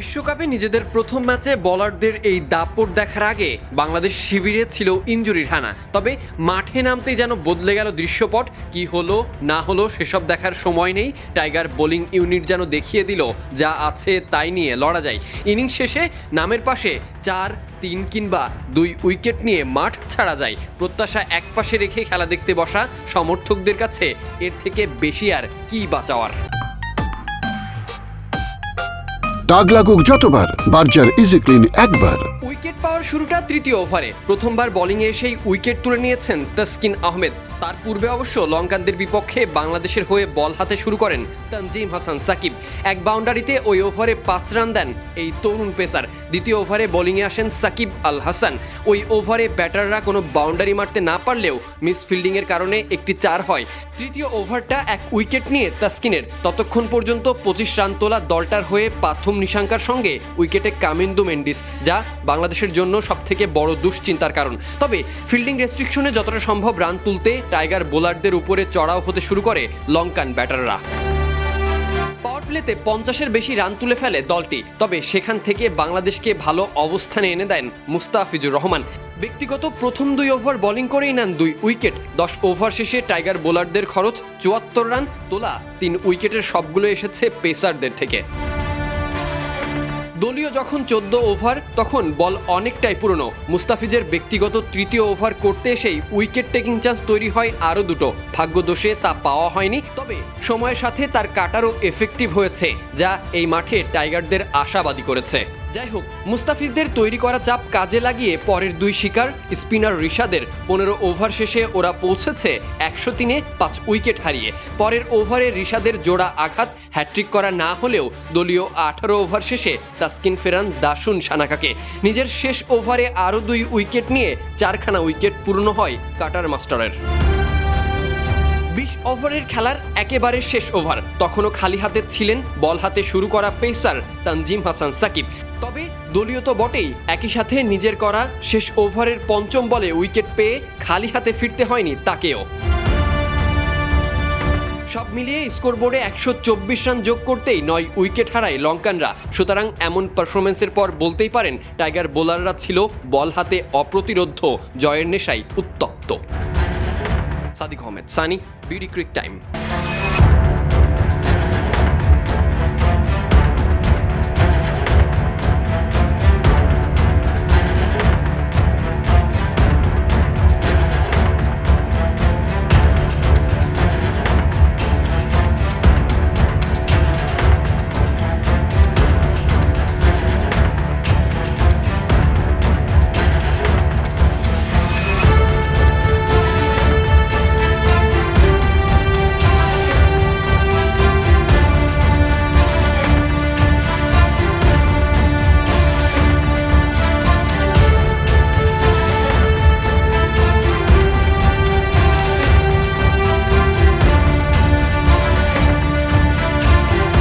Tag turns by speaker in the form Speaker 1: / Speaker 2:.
Speaker 1: বিশ্বকাপে নিজেদের প্রথম ম্যাচে বলারদের এই দাপট দেখার আগে বাংলাদেশ শিবিরে ছিল ইঞ্জুরির হানা। তবে মাঠে নামতেই যেন বদলে গেল দৃশ্যপট। কি হলো, না হলো, সেসব দেখার সময় নেই। টাইগার বোলিং ইউনিট যেন দেখিয়ে দিল, যা আছে তাই নিয়ে লড়া যায়। ইনিংস শেষে নামের পাশে চার, তিন কিংবা দুই উইকেট নিয়ে মাঠ ছাড়া যায়। প্রত্যাশা এক পাশে রেখে খেলা দেখতে বসা সমর্থকদের কাছে এর থেকে বেশি আর কি বাঁচাওয়ার
Speaker 2: দাগ লাগুক যতবার, বার্জার ইজি ক্লিন একবার।
Speaker 1: উইকেট পাওয়ার শুরুটা তৃতীয় ওভারে। প্রথমবার বোলিংয়ে সেই উইকেট তুলে নিয়েছেন তাসকিন আহমেদ। তার পূর্বে অবশ্য লঙ্কানদের বিপক্ষে বাংলাদেশের হয়ে বল হাতে শুরু করেন তানজিম হাসান সাকিব। এক বাউন্ডারিতে ওই ওভারে পাঁচ রান দেন এই তরুণ পেসার। দ্বিতীয় ওভারে বোলিংয়ে আসেন সাকিব আল হাসান। ওই ওভারে ব্যাটাররা কোনো বাউন্ডারি মারতে না পারলেও মিস ফিল্ডিংয়ের কারণে একটি চার হয়। তৃতীয় ওভারটা এক উইকেট নিয়ে তাসকিনের। ততক্ষণ পর্যন্ত পঁচিশ রান তোলা দলটার হয়ে পাথুম নিশাঙ্কার সঙ্গে উইকেটে কামিন্দু মেন্ডিস যা বাংলাদেশের জন্য সবথেকে বড় দুশ্চিন্তার কারণ। তবে ফিল্ডিং রেস্ট্রিকশনে যতটা সম্ভব রান তুলতে টাইগার বোলারদের উপরে চড়াও হতে শুরু করে লঙ্কান ব্যাটাররা। পাওয়ার প্লেতে পঞ্চাশের বেশি রান তুলে ফেলে দলটি, তবে সেখান থেকে বাংলাদেশকে ভালো অবস্থানে এনে দেন মুস্তাফিজুর রহমান। ব্যক্তিগত প্রথম দুই ওভার বোলিং করেই নেন দুই উইকেট। দশ ওভার শেষে টাইগার বোলারদের খরচ চুয়াত্তর রান তোলা তিন উইকেটের সবগুলো এসেছে পেসারদের থেকে। দলীয় যখন চোদ্দ ওভার, তখন বল অনেকটাই পুরনো। মুস্তাফিজের ব্যক্তিগত তৃতীয় ওভার করতে এসেই উইকেট টেকিং চান্স তৈরি হয় আরও দুটো। ভাগ্যদোষে তা পাওয়া হয়নি, তবে সময়ের সাথে তার কাটারও এফেক্টিভ হয়েছে, যা এই মাঠে টাইগারদের আশাবাদী করেছে। যাই হোক মুস্তাফিজদের তৈরি করা চাপ কাজে লাগিয়ে পরের দুই শিকার, স্পিনার রিশাদের। পনেরো ওভার শেষে ওরা পৌঁছেছে একশো তিনে পাঁচ উইকেট হারিয়ে। পরের ওভারে রিশাদের জোড়া আঘাত হ্যাট্রিক করা না হলেও দলীয় আঠারো ওভার শেষে তাস্কিন ফেরান দাসুন সানাকাকে। নিজের শেষ ওভারে আরও দুই উইকেট নিয়ে চারখানা উইকেট পূর্ণ হয় কাটার মাস্টারের। ওভারের খেলার একেবারে শেষ ওভার। তখনও খালি হাতে ছিলেন বল হাতে শুরু করা পেসার তানজিম হাসান সাকিব। তবে দলীয় তো বটেই, একই সাথে নিজের করা শেষ ওভারের পঞ্চম বলে উইকেট পেয়ে খালি হাতে ফিরতে হয়নি তাকেও। সব মিলিয়ে স্কোরবোর্ডে একশো চব্বিশ রান যোগ করতেই নয় উইকেট হারায় লঙ্কানরা। সুতরাং এমন পারফরমেন্সের পর বলতেই পারেন, টাইগার বোলাররা ছিল বল হাতে অপ্রতিরোধ্য, জয়ের নেশায় উত্তপ্ত। Sadiq Ahmed, Sunny. Beauty Creek time.